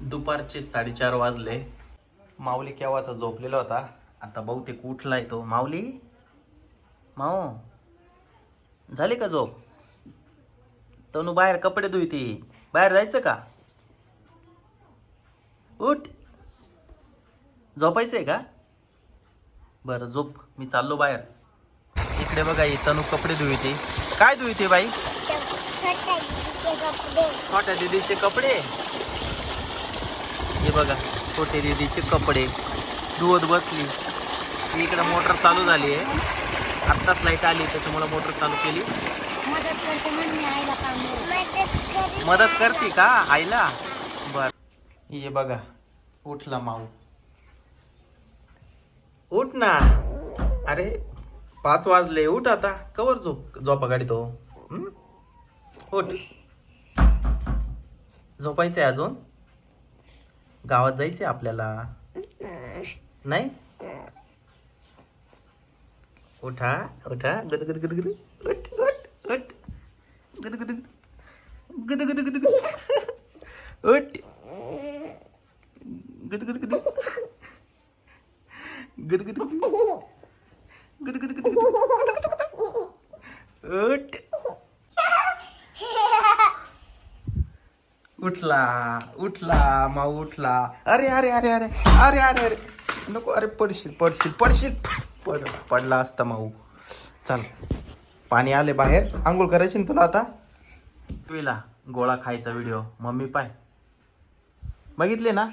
दुपारचे साडेचार वाजले. माऊली केव्हाचा झोपलेला होता? आता बहुतेक उठलाय तो. माऊली? माऊ? झाली का झोप? तनू बाहेर कपडे धुईती. बाहेर जायचं का? उठ. झोपायचंय का? बरं झोप. मी चाललो बाहेर. इकडे बघा ही तनू कपडे धुईती. काय धुईते बाई? छोट्या दीदीचे कपडे? हे बघा छोटे दीदीचे कपडे. धुवत बसली. इकडे मोटर चालू झाली आहे आत्ताच लाइट आली त्याच्यामुळे मोटर चालू केली. मदत करते का आईला? बर. ये बघा उठला माऊ. उठ ना. अरे पाच वाजले. उठ आता. कवर झोप झोपा गाडी तो. हं? उठ. झोपायचंय अजून? गावात जायचंय आपल्याला नाही उठा उठा गद गद गद गद उठ उठ उठ गद गद गद गद गद गद उठ गद गद गद गद गद गद गद गद उठ उठला उठला मा उठला. अरे अरे अरे अरे अरे अरे अरे. नको अरे पडशील पडशील पडशील. पड पडला असता माऊ. चल पाणी आले बाहेर. आंघोळ करायची ना तुला आता? तुला गोळा खायचा व्हिडिओ. मम्मी पाय. बघितले ना?